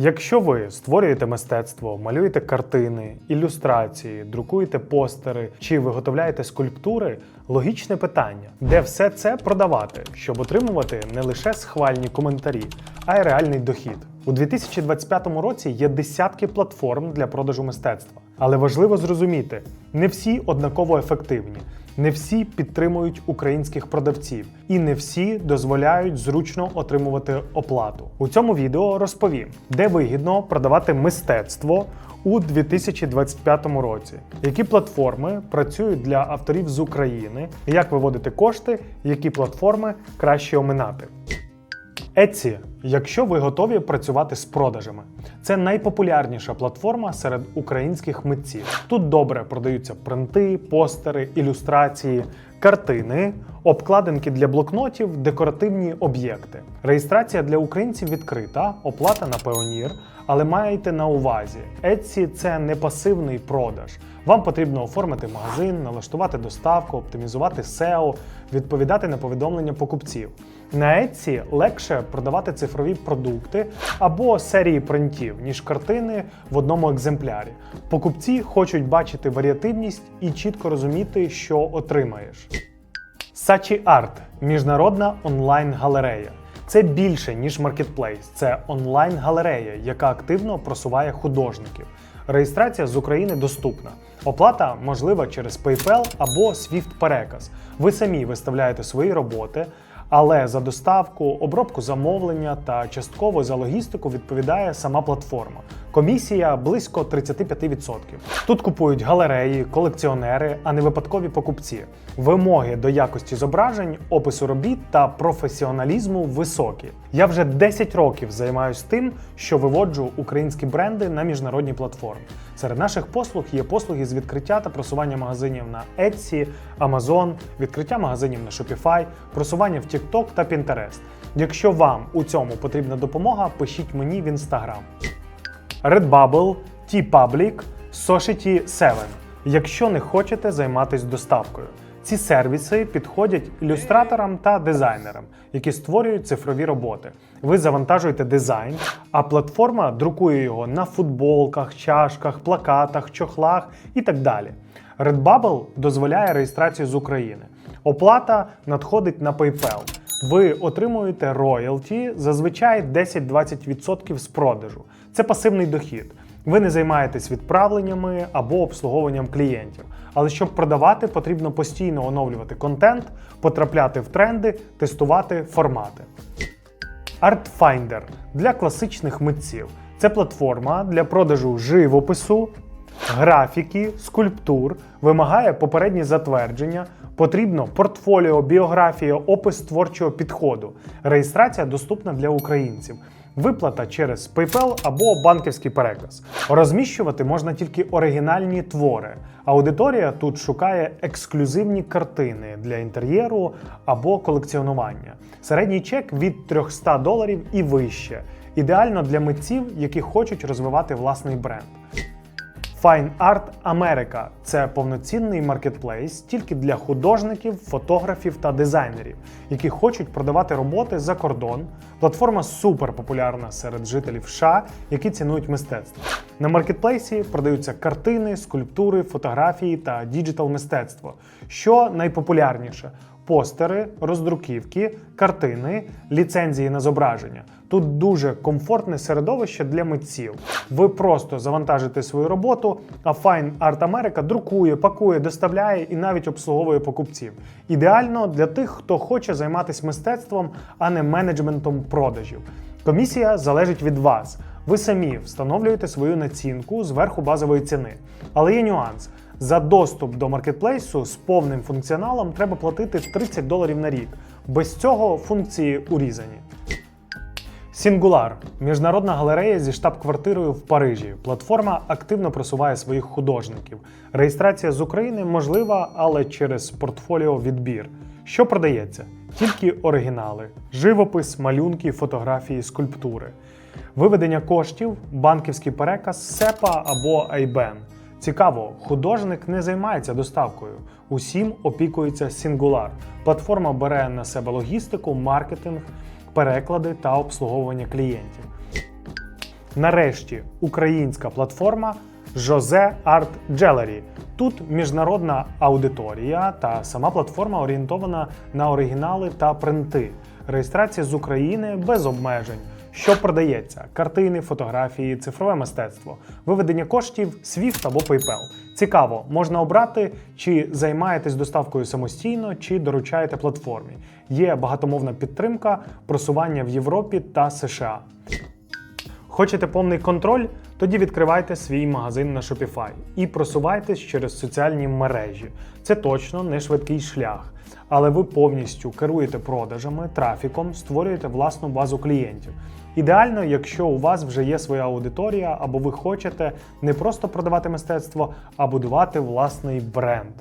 Якщо ви створюєте мистецтво, малюєте картини, ілюстрації, друкуєте постери чи виготовляєте скульптури, логічне питання, де все це продавати, щоб отримувати не лише схвальні коментарі, а й реальний дохід. У 2025 році є десятки платформ для продажу мистецтва, але важливо зрозуміти, не всі однаково ефективні. Не всі підтримують українських продавців, і не всі дозволяють зручно отримувати оплату. У цьому відео розповім, де вигідно продавати мистецтво у 2025 році, які платформи працюють для авторів з України, як виводити кошти, які платформи краще оминати. Etsy, якщо ви готові працювати з продажами, це найпопулярніша платформа серед українських митців. Тут добре продаються принти, постери, ілюстрації, картини, обкладинки для блокнотів, декоративні об'єкти. Реєстрація для українців відкрита, оплата на Payoneer, але майте на увазі, Etsy – це не пасивний продаж. Вам потрібно оформити магазин, налаштувати доставку, оптимізувати SEO, відповідати на повідомлення покупців. На Etsy легше продавати цифрові продукти або серії принтів, ніж картини в одному екземплярі. Покупці хочуть бачити варіативність і чітко розуміти, що отримаєш. Sachi Art – міжнародна онлайн-галерея. Це більше, ніж маркетплейс. Це онлайн-галерея, яка активно просуває художників. Реєстрація з України доступна. Оплата можлива через PayPal або Swift переказ. Ви самі виставляєте свої роботи, але за доставку, обробку замовлення та частково за логістику відповідає сама платформа. Комісія близько 35%. Тут купують галереї, колекціонери, а не випадкові покупці. Вимоги до якості зображень, опису робіт та професіоналізму високі. Я вже 10 років займаюся тим, що виводжу українські бренди на міжнародні платформи. Серед наших послуг є послуги з відкриття та просування магазинів на Etsy, Amazon, відкриття магазинів на Shopify, просування в TikTok та Pinterest. Якщо вам у цьому потрібна допомога, пишіть мені в Instagram. Redbubble, T-Public, Society 7, якщо не хочете займатися доставкою. Ці сервіси підходять ілюстраторам та дизайнерам, які створюють цифрові роботи. Ви завантажуєте дизайн, а платформа друкує його на футболках, чашках, плакатах, чохлах і так далі. Redbubble дозволяє реєстрацію з України. Оплата надходить на PayPal. Ви отримуєте роялті зазвичай 10-20% з продажу. Це пасивний дохід. Ви не займаєтесь відправленнями або обслуговуванням клієнтів. Але щоб продавати, потрібно постійно оновлювати контент, потрапляти в тренди, тестувати формати. Artfinder для класичних митців. Це платформа для продажу живопису, графіки, скульптур, вимагає попередні затвердження, потрібно портфоліо, біографія, опис творчого підходу. Реєстрація доступна для українців. Виплата через PayPal або банківський переказ. Розміщувати можна тільки оригінальні твори. Аудиторія тут шукає ексклюзивні картини для інтер'єру або колекціонування. Середній чек від 300 доларів і вище. Ідеально для митців, які хочуть розвивати власний бренд. Fine Art America – це повноцінний маркетплейс тільки для художників, фотографів та дизайнерів, які хочуть продавати роботи за кордон. Платформа супер популярна серед жителів США, які цінують мистецтво. На маркетплейсі продаються картини, скульптури, фотографії та діджитал мистецтво. Що найпопулярніше? Постери, роздруківки, картини, ліцензії на зображення. Тут дуже комфортне середовище для митців. Ви просто завантажите свою роботу, а Fine Art America друкує, пакує, доставляє і навіть обслуговує покупців. Ідеально для тих, хто хоче займатися мистецтвом, а не менеджментом продажів. Комісія залежить від вас. Ви самі встановлюєте свою націнку зверху базової ціни. Але є нюанс. За доступ до маркетплейсу з повним функціоналом треба платити 30 доларів на рік. Без цього функції урізані. Singular – міжнародна галерея зі штаб-квартирою в Парижі. Платформа активно просуває своїх художників. Реєстрація з України можлива, але через портфоліо відбір. Що продається? Тільки оригінали, живопис, малюнки, фотографії, скульптури. Виведення коштів, банківський переказ, СЕПА або Айбен. Цікаво, художник не займається доставкою. Усім опікується Singular. Платформа бере на себе логістику, маркетинг, переклади та обслуговування клієнтів. Нарешті українська платформа Jose Art Gallery. Тут міжнародна аудиторія та сама платформа орієнтована на оригінали та принти. Реєстрація з України без обмежень. Що продається: картини, фотографії, цифрове мистецтво, виведення коштів, SWIFT або PayPal. Цікаво, можна обрати, чи займаєтесь доставкою самостійно, чи доручаєте платформі. Є багатомовна підтримка, просування в Європі та США. Хочете повний контроль? Тоді відкривайте свій магазин на Shopify і просувайтесь через соціальні мережі. Це точно не швидкий шлях, але ви повністю керуєте продажами, трафіком, створюєте власну базу клієнтів. Ідеально, якщо у вас вже є своя аудиторія, або ви хочете не просто продавати мистецтво, а будувати власний бренд.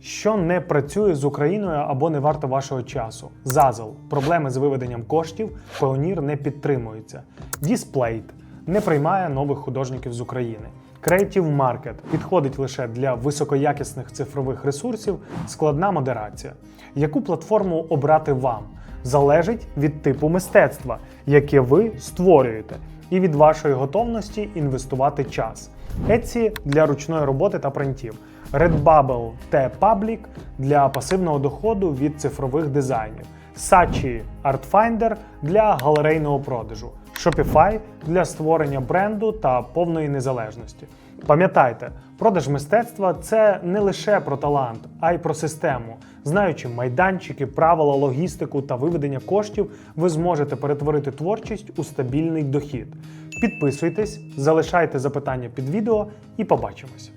Що не працює з Україною або не варто вашого часу? Зазел. Проблеми з виведенням коштів. Pioneer не підтримується. Displate не приймає нових художників з України. Creative Market підходить лише для високоякісних цифрових ресурсів, складна модерація. Яку платформу обрати вам? Залежить від типу мистецтва, яке ви створюєте, і від вашої готовності інвестувати час. Etsy для ручної роботи та принтів. Redbubble та Public для пасивного доходу від цифрових дизайнів. Sachi Artfinder для галерейного продажу. Shopify для створення бренду та повної незалежності. Пам'ятайте, продаж мистецтва це не лише про талант, а й про систему. Знаючи майданчики, правила, логістику та виведення коштів, ви зможете перетворити творчість у стабільний дохід. Підписуйтесь, залишайте запитання під відео і побачимось.